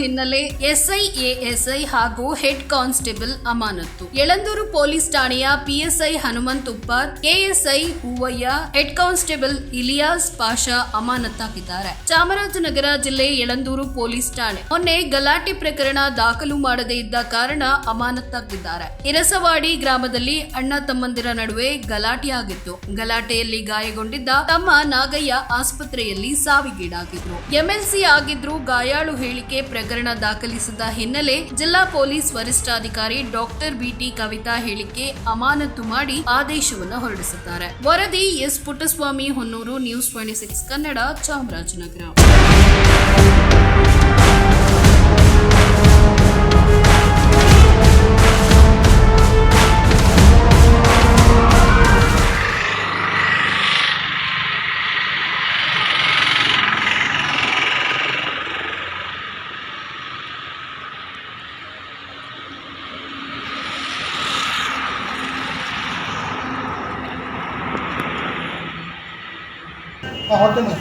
ಹಿನ್ನೆಲೆ SI, ASI ಹಾಗೂ head constable ಅಮಾನತ್ತು. ಯಳಂದೂರು ಪೊಲೀಸ್ ಠಾಣೆಯ ಪಿಎಸ್ಐ ಹನುಮಂತ್ ಉಪ್ಪಾರ್ ಕೆಎಸ್ಐ ಹೂವಯ್ಯ, ಹೆಡ್ ಕಾನ್ಸ್ಟೇಬಲ್ ಇಲಿಯಾಸ್ ಪಾಷಾ ಅಮಾನತ್ತಾಗಿದ್ದಾರೆ. ಚಾಮರಾಜನಗರ ಜಿಲ್ಲೆ ಯಳಂದೂರು ಪೊಲೀಸ್ ಠಾಣೆ. ಮೊನ್ನೆ ಗಲಾಟೆ ಪ್ರಕರಣ ದಾಖಲು ಮಾಡದೇ ಇದ್ದ ಕಾರಣ ಅಮಾನತ್ತಾಗಿದ್ದಾರೆ. ಇರಸವಾಡಿ ಗ್ರಾಮದಲ್ಲಿ ಅಣ್ಣ ತಮ್ಮಂದಿರ ನಡುವೆ ಗಲಾಟೆಯಾಗಿತ್ತು ಗಲಾಟೆಯಲ್ಲಿ ಗಾಯಗೊಂಡಿದ್ದ ತಮ್ಮ ನಾಗಯ್ಯ ಆಸ್ಪತ್ರೆಯಲ್ಲಿ ಸಾವಿಗೀಡಾಗಿದ್ರು. ಎಂಎಲ್ಸಿ ಆಗಿದ್ರು ಗಾಯಾಳು ಹೇಳಿಕೆ ಪ್ರಕರಣ ದಾಖಲಿಸಿದ ಹಿನ್ನೆಲೆ ಜಿಲ್ಲಾ ಪೊಲೀಸ್ ವರಿಷ್ಠಾಧಿಕಾರಿ ಡಾಕ್ಟರ್ ಬಿಟಿ ಕವಿತಾ ಹೇಳಿಕೆ ಅಮಾನತು ಮಾಡಿ ಆದೇಶವನ್ನು ಹೊರಡಿಸಿದ್ದಾರೆ. ವರದಿ S Puttaswamy Honnur, news twenty six Kannada Chamarajanagar.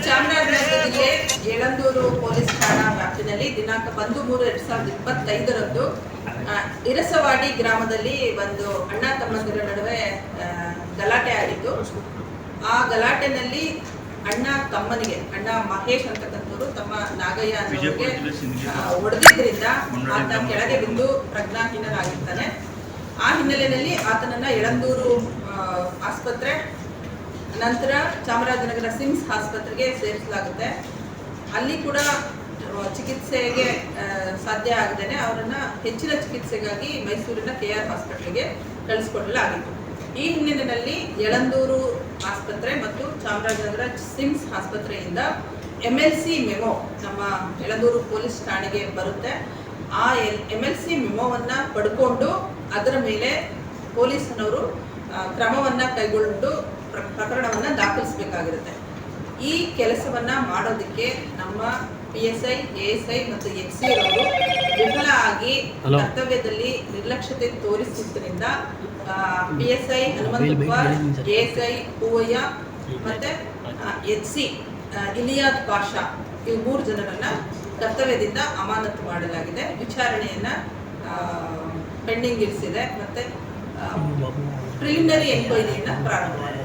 Chamarajanagar ಜಿಲ್ಲೆ ಯಳಂದೂರು ಪೊಲೀಸ್ ಠಾಣಾ ವ್ಯಾಪ್ತಿನಲ್ಲಿ ದಿನಾಂಕ ಒಂದು ಮೂರು ಎರಡ್ ಸಾವಿರದ ಇಪ್ಪತ್ತೈದರಂದು ಇರಸವಾಡಿ ಗ್ರಾಮದಲ್ಲಿ ಒಂದು ಅಣ್ಣ ತಮ್ಮಂದಿರ ನಡುವೆ ಆ, ಗಲಾಟೆ ಆಗಿತ್ತು ಆ ಗಲಾಟೆನಲ್ಲಿ ಅಣ್ಣ ತಮ್ಮನಿಗೆ ಅಣ್ಣ ಮಹೇಶ್ ಅಂತಕ್ಕಂಥವ್ರು ತಮ್ಮ ನಾಗಯ್ಯ ಅನ್ನೋರಿಗೆ ಹೊಡೆದಿದ್ದರಿಂದ ಆತ ಕೆಳಗೆ ಬಿದ್ದು ಪ್ರಜ್ಞಾಹೀನರಾಗಿರ್ತಾನೆ ಆ ಹಿನ್ನೆಲೆಯಲ್ಲಿ ಆತನನ್ನ ಎಳಂದೂರು ಆಸ್ಪತ್ರೆ ನಂತರ ಚಾಮರಾಜನಗರ ಸಿಮ್ಸ್ ಆಸ್ಪತ್ರೆಗೆ ಸೇರಿಸಲಾಗುತ್ತೆ. ಅಲ್ಲಿ ಕೂಡ ಚಿಕಿತ್ಸೆಗೆ ಸಾಧ್ಯ ಆಗದೇ ಅವರನ್ನ ಹೆಚ್ಚಿನ ಚಿಕಿತ್ಸೆಗಾಗಿ ಮೈಸೂರಿನ ಕೆ ಆರ್ ಹಾಸ್ಪಿಟ್ಲಿಗೆ ಕಳಿಸ್ಕೊಡಲಾಗಿತ್ತು. ಈ ಹಿನ್ನೆಲೆಯಲ್ಲಿ ಯಳಂದೂರು ಆಸ್ಪತ್ರೆ ಮತ್ತು ಚಾಮರಾಜನಗರ ಸಿಮ್ಸ್ ಆಸ್ಪತ್ರೆಯಿಂದ ಎಂ ಎಲ್ ಸಿ ಮೆಮೊ ನಮ್ಮ ಯಳಂದೂರು ಪೊಲೀಸ್ ಠಾಣೆಗೆ ಬರುತ್ತೆ. ಆ ಎಂ ಎಲ್ ಸಿ ಮೆಮೊವನ್ನು ಪಡ್ಕೊಂಡು ಅದರ ಮೇಲೆ ಪೊಲೀಸನವರು ಕ್ರಮವನ್ನು ಕೈಗೊಂಡು ಪ್ರಕರಣವನ್ನ ದಾಖಲಿಸಬೇಕಾಗಿರುತ್ತೆ. ಈ ಕೆಲಸವನ್ನ ಮಾಡೋದಕ್ಕೆ ನಮ್ಮ P S I A S I ಮತ್ತು ಎಚ್ ಸಿ ಅವರು ವಿಫಲ ಆಗಿ ಕರ್ತವ್ಯದಲ್ಲಿ ನಿರ್ಲಕ್ಷ್ಯತೆ ತೋರಿಸಿದ್ದರಿಂದ P S I Hanumanthappa A S I Hoovayya ಮತ್ತೆ ಎಚ್ ಸಿ ಇಲಿಯಾದ್ ಪಾಷಾ ಇವು ಮೂರು ಜನರನ್ನ ಕರ್ತವ್ಯದಿಂದ ಅಮಾನತು ಮಾಡಲಾಗಿದೆ. ವಿಚಾರಣೆಯನ್ನ ಪೆಂಡಿಂಗ್ ಇರಿಸಿದೆ. ಮತ್ತೆ ಪ್ರಿಲಿಮಿನರಿ ಎನ್ಕ್ವೈರಿಯನ್ನ ಪ್ರಾರಂಭ ಮಾಡಿದೆ